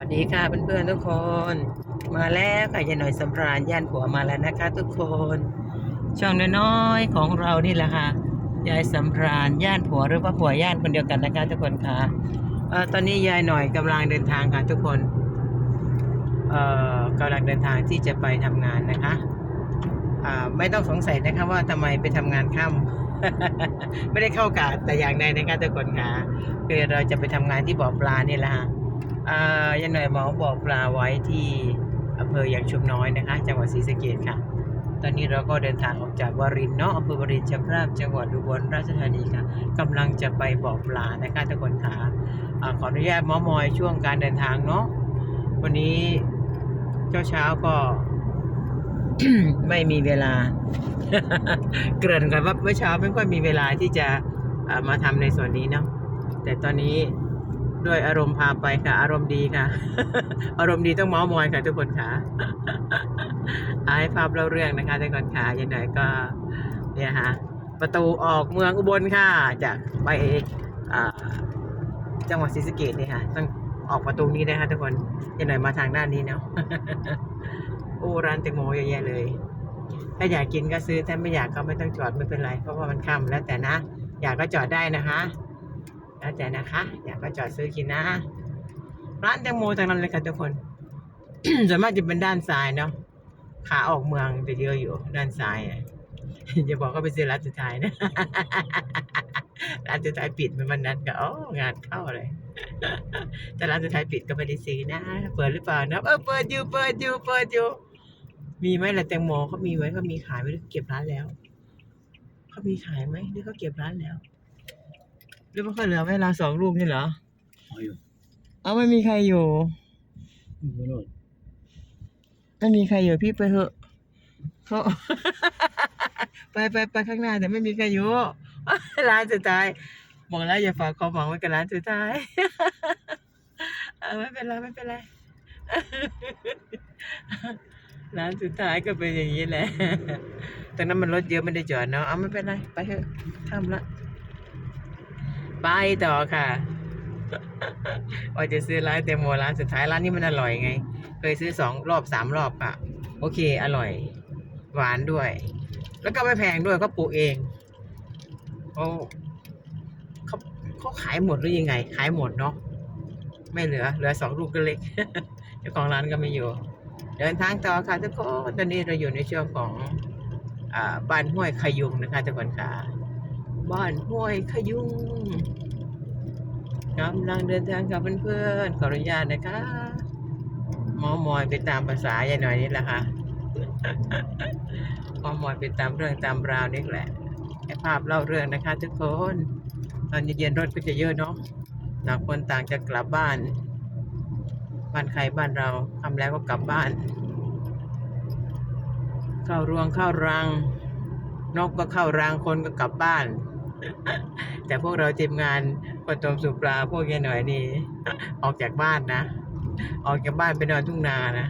สวัสดีค่ะเพื่อนๆทุกคน มาแล้วค่ะยายหน่อยสำราญย่านผัวมาแล้วนะคะ ทุกคน ช่องน้อยๆของเรานี่แหละค่ะยายสำราญย่านผัวหรือว่าผัวย่านคนเดียวกันนะคะทุกคนค่ะเอ่อตอนนี้ยายหน่อยกำลังเดินทางค่ะทุกคนเอ่อกำลังเดินทางที่จะไปทำงานนะคะอ่าไม่ต้องสงสัยนะคะว่าทำไมไปทำงานค่ำไม่ได้เข้ากะแต่อย่างใดนะคะทุกคนค่ะคือเราจะไปทำงานที่บ่อปลานี่แหละค่ะ ยันหน่อยหมอบอกปลาไว้ที่อำเภอยางชุมน้อยนะคะ จังหวัดศรีสะเกษค่ะ ตอนนี้เราก็เดินทางออกจากวารินเนาะอำเภอวารินชำราบจังหวัดอุบลราชธานีค่ะกำลังจะไปบ่อปลานะคะทุกคนค่ะอ่าขออนุญาตหมอมอยช่วงการเดินทางเนาะวันนี้เช้าเช้าก็ไม่มีเวลา เกริ่นกันว่าเมื่อเช้าไม่ค่อยมีเวลาที่จะมาทำในส่วนนี้เนาะแต่ตอนนี้ ด้วยอารมณ์พาไปค่ะ อารมณ์ดีค่ะ อารมณ์ดีต้องเมาส์มอยค่ะทุกคนค่ะเอาให้ภาพเล่าเรื่องนะคะทุกคนค่ะยังไงก็เนี่ยฮะประตูออกเมืองอุบลค่ะ จากไปจังหวัดศรีสะเกดนี่ค่ะต้องออกประตูนี้นะคะทุกคนยังไงมาทางด้านนี้เนาะโอ้ร้านแตงโมเยอะแยะเลย ถ้าอยากกินก็ซื้อถ้าไม่อยากก็ไม่ต้องจอดไม่เป็นไร เพราะว่ามันค่ำแล้วแต่นะ อยากก็จอดได้นะคะ แล้วแต่นะคะ อยากก็จอดซื้อกินนะ ร้านแตงโมทางนั้นเลยค่ะทุกคน ส่วนมากจะเป็นด้านซ้ายเนาะ ขาออกเมืองจะเยอะอยู่ด้านซ้ายอะอย่าบอกก็ไปซื้อร้านสุดท้ายนะ ร้านสุดท้ายปิดมันวันนั้นก็โอ้งานเข้าเลย แต่ร้านสุดท้ายปิดก็ไม่ได้ซื้อนะ เปิดหรือเปล่านะเออเปิดอยู่เปิดอยู่เปิดอยู่ มีไหมล่ะแตงโมเขามีไว้เขามีขายไหมหรือเก็บร้านแล้ว เขามีขายไหมหรือเขาเก็บร้านแล้ว หรือว่าเขาเหลือไว้เราสองลูกนี่เหรอเอาอยู่เอาไม่มีใครอยู่ ไม่รู้ไม่มีใครอยู่พี่ไปเถอะเขา ไปไปไปข้างหน้าแต่ไม่มีใครอยู่ ร้านสุดท้ายบอกแล้วอย่าฝากความหวังไว้กับร้านสุดท้าย เออไม่เป็นไรไม่เป็นไร ร้านสุดท้ายก็เป็นอย่างนี้แหละตอนนั้นมันรถเยอะไม่ได้จอดเนาะเอาไม่เป็นไรไปเถอะทำละ ไปต่อค่ะ ว่าจะซื้อร้านแตงโมร้านสุดท้ายร้านนี้มันอร่อยไง เคยซื้อสองรอบสามรอบอะโอเค อร่อย หวานด้วย แล้วก็ไม่แพงด้วยเขาปลูกเองเขาเขาเขาขายหมดหรือยังไง ขายหมดเนาะไม่เหลือ เหลือสองลูกก็เล็กเจ้าของร้านก็ไม่อยู่ เดินทางต่อค่ะทุกคนตอนนี้เราอยู่ในช่วงของอ่าบ้านห้วยขยุงนะคะทุกคนค่ะ บ้านห้วยขยุงกำลังเดินทางกับเพื่อนๆขออนุญาตนะคะหมอมอยไปตามภาษายายหน่อยนี่แหละค่ะหมอมอยไปตามเรื่องตามราวนี่แหละให้ภาพเล่าเรื่องนะคะทุกคนตอนเย็นๆรถก็จะเยอะเนาะต่างคนต่างจะกลับบ้าน บ้านใครบ้านเราทำแล้วก็กลับบ้าน เข้ารวงเข้ารัง นกก็เข้ารังคนก็กลับบ้าน แต่พวกเราทีมงานคนตมสุปลาพวกแกหน่อยนี่ออกจากบ้านนะ ออกจากบ้านไปนอนทุ่งนานะ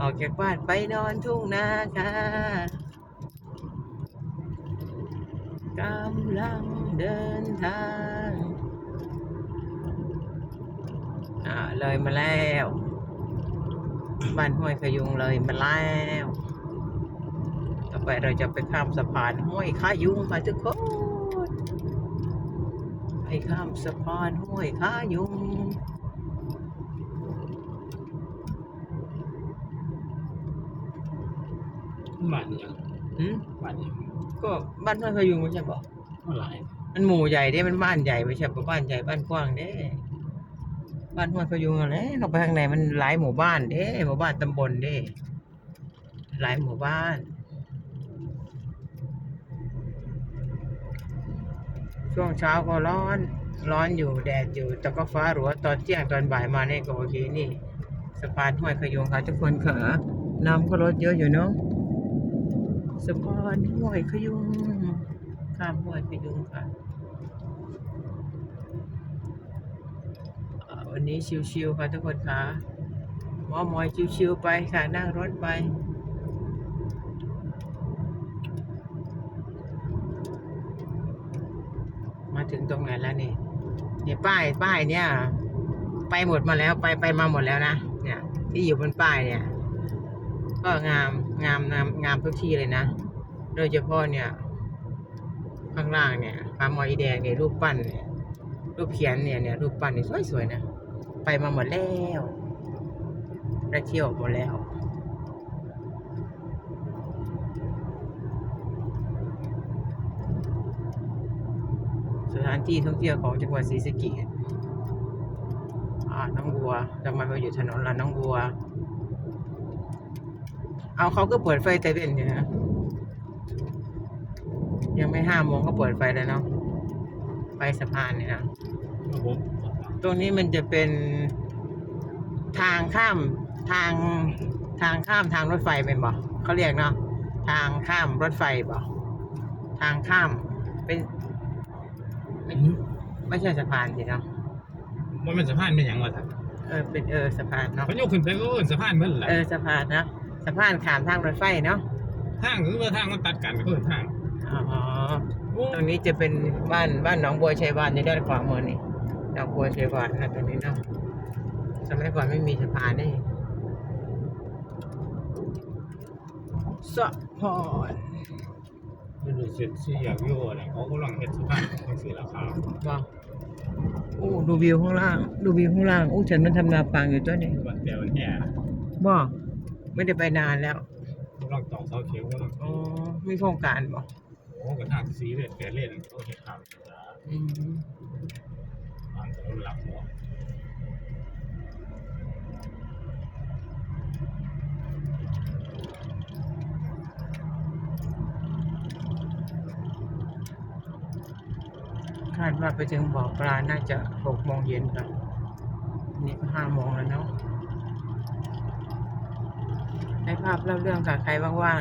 ออกจากบ้านไปนอนทุ่งนาค่ะกำลังเดินทางอ่าเลยมาแล้ว บ้านห้วยขยุงเลยมาแล้ว ไปเราจะไปข้ามสะพานห้วยขายุงค่ะทุกคนไปข้ามสะพานห้วยขายุงบ้านยังหืมบ้านยังก็บ้านห้วยขายุงไม่ใช่ปะเท่าไหร่มันหมู่ใหญ่เด้มันบ้านใหญ่ไม่ใช่ปะบ้านใหญ่บ้านกว้างเด้บ้านห้วยขายุงอะไรเข้าไปข้างในมันหลายหมู่บ้านเด้หมู่บ้านตำบลเด้หลายหมู่บ้าน ช่วงเช้าก็ร้อน ร้อนอยู่แดดอยู่ แต่ก็ฟ้าหรัวตอนเที่ยงตอนบ่ายมาเนี่ยก็โอเคนี่สะพานห้วยขยงค่ะทุกคนค่ะน้ำก็ลดเยอะอยู่เนาะสะพานห้วยขยงข้ามห้วยขยงค่ะวันนี้ชิวๆค่ะทุกคนค่ะหมอมอยชิวๆไปค่ะนั่งรถไป มา ถึงตรงไหนแล้วนี่เนี่ยป้ายป้ายเนี่ย ไปหมดมาแล้วไปไปมาหมดแล้วนะเนี่ย ที่อยู่บนป้ายเนี่ย ก็งามงามงามงามทุกที่เลยนะ โดยเฉพาะเนี่ย ข้างล่างเนี่ยปลามออีแดงเนี่ยรูปปั้นเนี่ยรูปเขียนเนี่ยเนี่ยรูปปั้นนี่สวยๆนะ ไปมาหมดแล้วได้เที่ยวหมดแล้ว ส ถานที่ท่องเที่ยวของจังหวัดศรีสะเกษน้องบัวทำไมมาอยู่ถนนละน้องบัว เอาเขาก็เปิดไฟแต่เด่นอยู่นะยังไม่ห้าโมงก็เปิดไฟแล้วเนาะ ไฟสะพานเนี่ยนะตรงนี้มันจะเป็นทางข้ามทางทางข้ามทางรถไฟเป็นบ่เขาเรียกเนาะทางข้ามรถไฟบ่ทางข้ามเป็น อืมไม่ใช่สะพานสิเนาะมันเป็นสะพานเป็นหยังวะท่านเออเป็นเออสะพานเนาะเขาโยกขึ้นไปก็เอิ้นสะพานเหมือนแหละเออสะพานเนาะสะพานข้ามทางรถไฟเนาะทางคือว่าทางมันตัดกันก็เอิ้นทางอ๋อโอ้ตรงนี้จะเป็นบ้านบ้านหนองบัวชัยวานในด้านขวามือนี่หนองบัวชัยวานนะตรงนี้เนาะสมัยก่อนไม่มีสะพานนี่สะพาน มันดูเสร็จสิอยากโยอะไรเขากำลังเฮ็ดสะพานของสีราคาว้าวโอ้ดูวิวข้างล่าง ดูวิวข้างล่างอู้ฉันมันทำนาปางอยู่ตัวนี้บัดแต่วันแห่บ่ไม่ได้ไปนานแล้วกำลังตอกเสาเข็มกำลังอ๋อมีโครงการบ่โอ้กระทางสีเลยแปดเล่นเขาเฮ็ดทางจะอืมทางถนนหลักบ่ คาดว่าไปถึงบ่อปลาน่าจะหกโมงเย็นครับ นี่ก็ห้าโมงแล้วเนาะให้ภาพเล่าเรื่องค่ะใครว่าง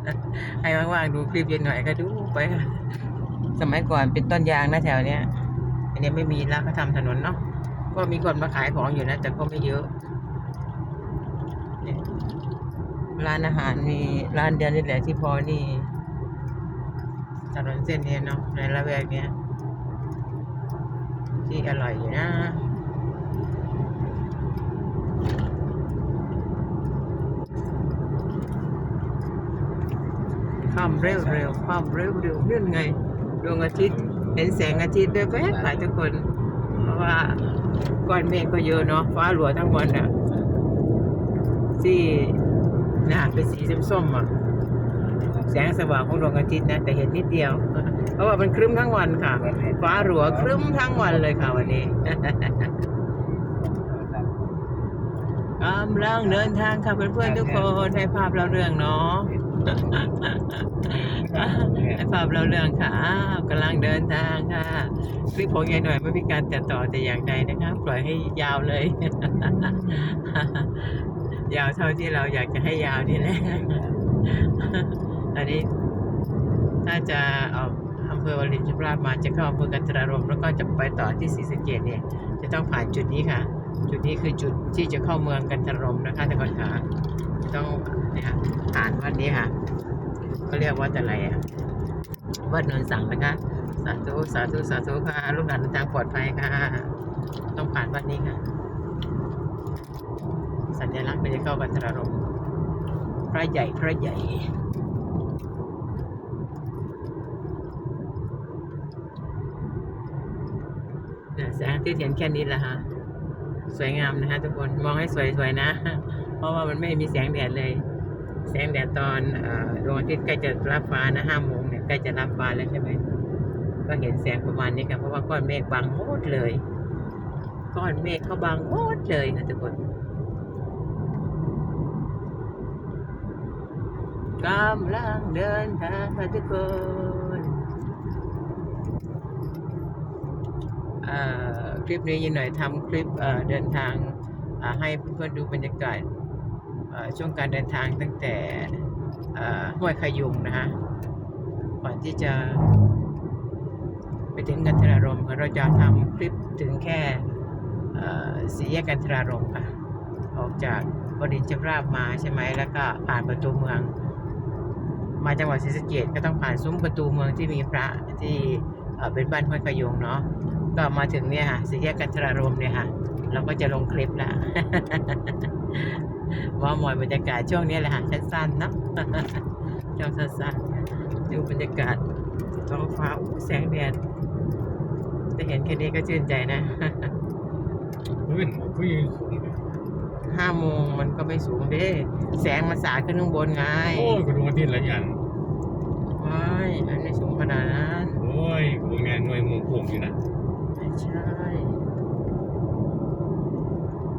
ๆ ใครว่างๆ ดูคลิปเย็นหน่อยก็ดูไป สมัยก่อนเป็นต้นยางนะแถวเนี้ย อันนี้ไม่มีแล้วก็ทำถนนเนาะ ก็มีคนมาขายของอยู่นะ แต่ก็ไม่เยอะเนี่ยร้านอาหารมีร้านเดียวนี่แหละที่พอนี่ถนนเส้นนี้เนาะในละแวกเนี้ย ที่อร่อยอยู่นะข้ามเร็วเร็วข้ามเร็วเร็วนั่นไงดวงอาทิตย์เห็นแสงอาทิตย์ด้วยแวบค่ะทุกคน เพราะว่าก้อนเมฆก็เยอะเนาะฟ้าหลัวทั้งวันอะที่หน้าเป็นสีส้มๆอะ แสงสว่างของดวงอาทิตย์นะแต่เห็นนิดเดียว เพราะว่ามันครึ้มทั้งวันค่ะ ฟ้าหลัวครึ้มทั้งวันเลยค่ะวันนี้กำลังเดินทางค่ะเพื่อนๆทุกคนให้ภาพเราเรื่องเนาะให้ภาพเราเรื่องค่ะอ้าวกำลังเดินทางค่ะคลิปของยายหน่อยไม่มีการตัดต่อแต่อย่างใดนะคะปล่อยให้ยาวเลย ยาวเท่าที่เราอยากจะให้ยาวนี่แหละ อันนี้ถ้าจะออกอำเภอวารินชำราบมาจะเข้าอำเภอกันทรารมแล้วก็จะไปต่อที่ศรีสะเกดเนี่ยจะต้องผ่านจุดนี้ค่ะ จุดนี้คือจุดที่จะเข้าเมืองกันทรมนะคะแต่ก่อนขาต้องเนี่ยค่ะผ่านวัดนี้ค่ะเขาเรียกวัดอะไรอะวัดนนสังนะคะสาธุสาธุสาธุค่ะลูกหลานทางปลอดภัยค่ะ ต้องผ่านวัดนี้ค่ะ สัญลักษณ์มันจะเข้ากันทรารมพระใหญ่พระใหญ่ นี่ยแสงทิตย์เห็นแค่นี้แหละฮะสวยงามนะฮะทุกคนมองให้สวยๆนะ เพราะว่ามันไม่มีแสงแดดเลย แสงแดดตอนดวงอาทิตย์ใกล้จะรับฟ้านะห้าโมงเนี่ยใกล้จะรับฟ้าแล้วใช่ไหมก็เห็นแสงประมาณนี้ครับเพราะว่าก้อนเมฆบังหมดเลยก้อนเมฆเขาบังหมดเลยค่ะทุกคนกำลังเดินทางค่ะทุกคน เอ่อ คลิปนี้ยินหน่อยทำคลิปเดินทางให้เพื่อนๆดูบรรยากาศช่วงการเดินทางตั้งแต่ห้วยขยุงนะฮะก่อนที่จะไปถึงกันทรารมค่ะเราจะทำคลิปถึงแค่เสี่แยกกันทรารมค่ะ ออกจากบดินทร์จำราบมาใช่ไหมแล้วก็ผ่านประตูเมือง มาจังหวัดศรีสะเกษก็ต้องผ่านซุ้มประตูเมืองที่มีพระที่เอ่อเป็นบ้านห้วยขยุงเนาะ ก็มาถึงเนี่ยค่ะสี่แยกกันทรารมเนี่ยค่ะ เราก็จะลงคลิปละว่าหมอยบรรยากาศช่วงนี้แหละค่ะสั้นๆเนาะช่วงสั้นๆดูบรรยากาศท้องฟ้าอู้แสงแดดแต่เห็นแค่นี้ก็ชื่นใจนะเว้นบอกคุยสูงเลยห้าโมงมันก็ไม่สูงเด้ แสงมันสาดขึ้นข้างบนไง โอ้ยกูดูวันที่ละยันไม่มันไม่สูงขนาดนั้น โอ้ยกูแม่หน่วยหมูพวงอยู่นะไม่ ใช่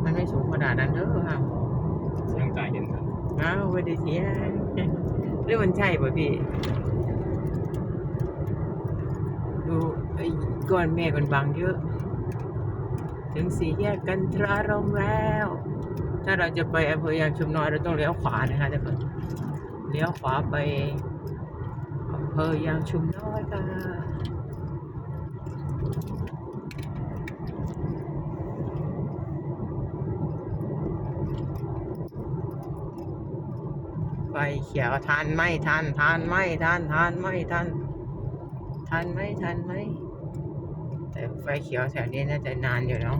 มันไม่สูงขนาดนั้นเด้อห้าโมงยังตายเห็นนะอ้าวไม่ได้เที่ยงหรือมันใช่ป่ะพี่ ดูไอ้ก้อนเมฆมันบางเยอะ ถึงสี่แยกกันทรารมแล้ว ถ้าเราจะไปอำเภอยางชุมน้อยเราต้องเลี้ยวขวานะคะทุกคนเลี้ยวขวาไปอำเภอยางชุมน้อยค่ะ ไฟเขียวทันไหมทันทันไหมทันทันไหมทันทันไหมทันไหมแต่ไฟเขียวแถวนี้น่าจะนานอยู่เนาะ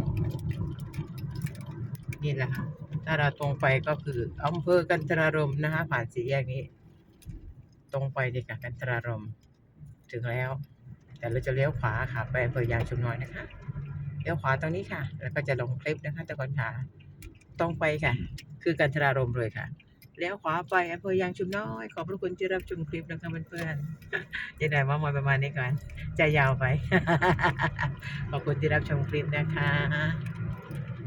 นี่แหละค่ะถ้าเราตรงไปก็คืออำเภอกันทรารมนะคะ ผ่านสี่แยกนี้ ตรงไปดีกับกันทรารมถึงแล้ว แต่เราจะเลี้ยวขวาค่ะ ไปอำเภอยางชุมน้อยนะคะเลี้ยวขวาตรงนี้ค่ะ แล้วก็จะลงคลิปนะคะทุกคนค่ะ ตรงไปค่ะ คือกันทรารมเลยค่ะ เลี้ยวขวาไปอำเภอยางชุมน้อย ขอบพระคุณที่รับชมคลิปนะคะเพื่อนๆจะได้มามอยประมาณนี้ก่อน ใจยาวไป ขอบคุณที่รับชมคลิปนะคะ